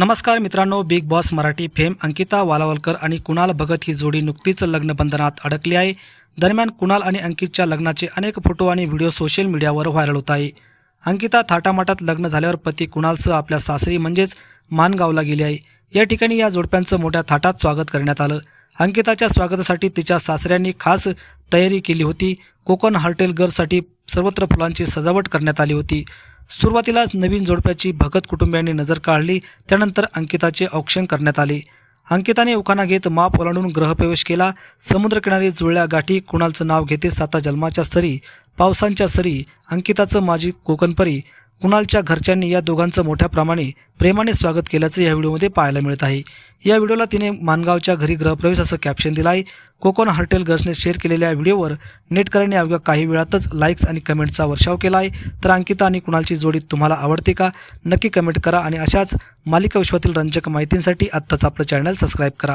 नमस्कार मित्रांनो Bigg Boss Marathi fame Ankita Walawalkar आणि कुणाल भगत ही जोडी नुकतीच लग्नबंधनात अडकली आहे. दरम्यान कुणाल आणि अंकितच्या लग्नाचे अनेक फोटो आणि व्हिडिओ सोशल मीडियावर व्हायरल होत आहे. अंकिता थाटामाटात लग्न झाल्यावर पती कुणालसह आपल्या सासरी म्हणजेच मानगावला गेली आहे. या ठिकाणी या जोडप्यांचं मोठ्या थाटात स्वागत करण्यात आलं. अंकिताच्या स्वागतासाठी तिच्या सासऱ्यांनी खास तयारी केली होती. कोकण हॉटेल गर्लसाठी सर्वत्र फुलांची सजावट करण्यात आली होती. सुरुवातीलाच नवीन जोडप्याची भगत कुटुंबियांनी नजर काढली त्यानंतर अंकिताचे औक्षण करण्यात आले. अंकिताने उखाणा घेत माप ओलांडून ग्रहप्रवेश केला. समुद्रकिनारी जुळल्या गाठी कुणालचं नाव घेते साता जन्माच्या सरी पावसांच्या सरी अंकिताचं माझी कोकणपरी कुणालच्या घरच्यांनी या दोघांचं मोठ्या प्रमाणे प्रेमाने स्वागत केल्याचं या व्हिडिओमध्ये पाहायला मिळत आहे. या व्हिडिओला तिने मानगावच्या घरी ग्रहप्रवेश असं कॅप्शन दिलं आहे कोकण हॉटेल गर्ल्सने शेअर केलेल्या व्हिडिओवर नेटकऱ्यांनी अवघ्या काही वेळातच लाईक्स आणि कमेंटचा वर्षाव केला आहे. तर अंकिता आणि कुणालची जोडी तुम्हाला आवडते का? नक्की कमेंट करा आणि अशाच मालिका विश्वातील रंजक माहितींसाठी आत्ताच आपलं चॅनल सबस्क्राईब करा.